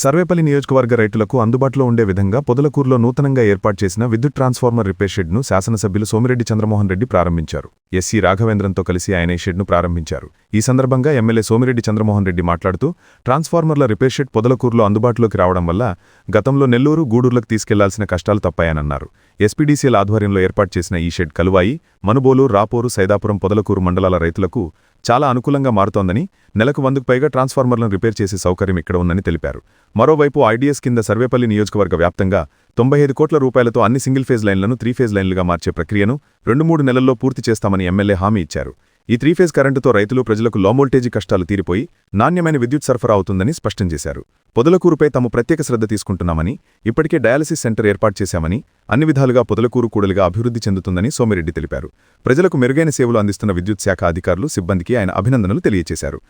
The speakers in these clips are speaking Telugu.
సర్వేపల్లి నియోజకవర్గ రైతులకు అందుబాటులో ఉండే విధంగా పొదలకూరులో నూతనంగా ఏర్పాటు చేసిన విద్యుత్ ట్రాన్స్ఫార్మర్ రిపేర్ షెడ్ను శాసనసభ్యులు సోమిరెడ్డి చంద్రమోహన్ రెడ్డి ప్రారంభించారు. ఎస్సీ రాఘవేంద్రంతో కలిసి ఆయన ఈ షెడ్ను ప్రారంభించారు. ఈ సందర్భంగా ఎమ్మెల్యే సోమిరెడ్డి చంద్రమోహన్ రెడ్డి మాట్లాడుతూ ట్రాన్స్ఫార్మర్ల రిపేర్ షెడ్ పొదలకూరులో అందుబాటులోకి రావడం వల్ల గతంలో నెల్లూరు గూడూర్లకు తీసుకెళ్ళాల్సిన కష్టాలు తప్పాయనన్నారు. ఎస్పీడీసీల ఆధ్వర్యంలో ఏర్పాటు చేసిన ఈ షెడ్ కలువాయి మనుబోలు రాపోరు సైదాపురం పొదలకూరు మండలాల రైతులకు చాలా అనుకూలంగా మారుతోందని నెలకు వందకు పైగా ట్రాన్స్ఫార్మర్లను రిపేర్ చేసే సౌకర్యం ఇక్కడ ఉందని తెలిపారు. మరోవైపు ఐడిఎస్ కింద సర్వేపల్లి నియోజకవర్గ వ్యాప్తంగా తొంభై ఐదు కోట్ల రూపాయలతో అన్ని సింగిల్ ఫేజ్ లైన్లను త్రీ ఫేజ్ లైన్లుగా మార్చే ప్రక్రియను రెండు మూడు నెలల్లో పూర్తి చేస్తామని ఎమ్మెల్యే హామీ ఇచ్చారు. ఈ త్రీ ఫేజ్ కరెంటుతో రైతులు ప్రజలకు లోమోల్టేజీ కష్టాలు తీరిపోయి నాణ్యమైన విద్యుత్ సరఫరా అవుతుందని స్పష్టం చేశారు. పొదలకూరుపై తాము ప్రత్యేక శ్రద్ధ తీసుకుంటున్నామని ఇప్పటికే డయాలసిస్ సెంటర్ ఏర్పాటు చేశామని అన్ని విధాలుగా పొదలకూరు కూడలిగా అభివృద్ధి చెందుతుందని సోమిరెడ్డి తెలిపారు. ప్రజలకు మెరుగైన సేవలు అందిస్తున్న విద్యుత్ శాఖ అధికారులు సిబ్బందికి ఆయన అభినందనలు తెలియజేశారు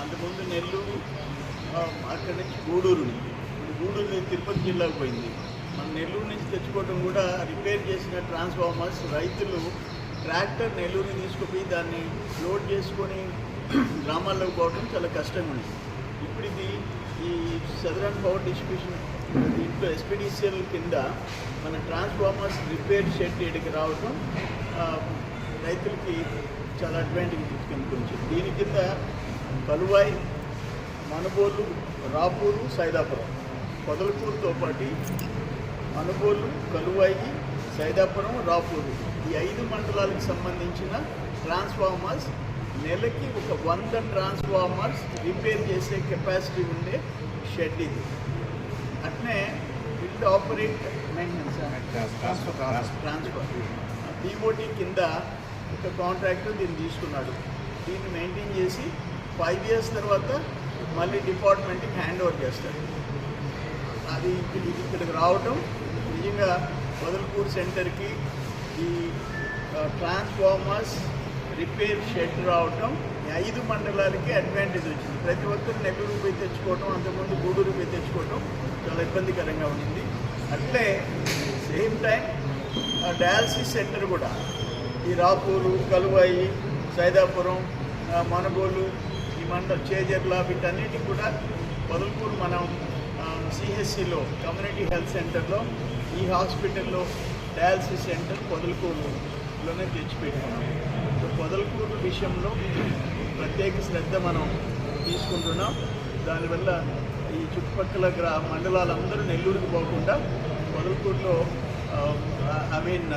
అంతకుముందు నెల్లూరు అక్కడి నుంచి గూడూరు గూడూరు తిరుపతి జిల్లాకు పోయింది. మన నెల్లూరు నుంచి తెచ్చుకోవడం కూడా రిపేర్ చేసిన ట్రాన్స్ఫార్మర్స్ రైతులు ట్రాక్టర్ నెల్లూరు తీసుకుపోయి దాన్ని లోడ్ చేసుకొని గ్రామాల్లోకి పోవడం చాలా కష్టంగా ఉంది ఇప్పుడు ఇది ఈ సదరన్ పవర్ డిస్ట్రిబ్యూషన్ దీంట్లో ఎస్పీడీసీఎల్ కింద మన ట్రాన్స్ఫార్మర్స్ రిపేర్ షెడ్ ఇక్కడికి రావడం రైతులకి చాలా అడ్వాంటేజ్ కిందకి దీని కింద కలువాయి మనబోలు రాపూరు సైదాపురం పొదలకూరుతో పాటు అనుగోలు కలువాయి సైదాపురం రాపూరు. ఈ ఐదు మండలాలకు సంబంధించిన ట్రాన్స్ఫార్మర్స్ నెలకి ఒక వంద ట్రాన్స్ఫార్మర్స్ రిపేర్ చేసే కెపాసిటీ ఉండే షెడ్ ఇది. అట్నే build operate maintenance transfer DOT కింద ఒక కాంట్రాక్టర్ దీన్ని తీసుకున్నాడు. దీన్ని మెయింటైన్ చేసి ఫైవ్ ఇయర్స్ తర్వాత మళ్ళీ డిపార్ట్మెంట్కి హ్యాండ్ ఓవర్ చేస్తాడు. అది ఇక్కడికి రావటం ముఖ్యంగా వదల్పూర్ సెంటర్కి ఈ ట్రాన్స్ఫార్మర్స్ రిపేర్ షెడ్ రావటం ఈ ఐదు మండలాలకి అడ్వాంటేజ్ వచ్చింది. ప్రతి ఒక్కరు నెల్లూరు పోయి తెచ్చుకోవటం అంతకుముందు గూడూరు పోయి తెచ్చుకోవటం చాలా ఇబ్బందికరంగా ఉండింది అట్లే సేమ్ టైం డయాలసిస్ సెంటర్ కూడా ఈ రాపూరు కలువాయి సైదాపురం మనగోలు ఈ మండల చేజర్ల వీటన్నిటికి కూడా పొదలకూరు మనం సిహెచ్సిలో కమ్యూనిటీ హెల్త్ సెంటర్లో ఈ హాస్పిటల్లో డయాలసిస్ సెంటర్ పొదలకూరులోనే తెచ్చిపెట్టుకున్నాం సో పొదలకూరు విషయంలో ప్రత్యేక శ్రద్ధ మనం తీసుకుంటున్నాం. దానివల్ల ఈ చుట్టుపక్కల గ్రా మండలాలందరూ నెల్లూరుకు పోకుండా పొదలకూరులో ఐ మీన్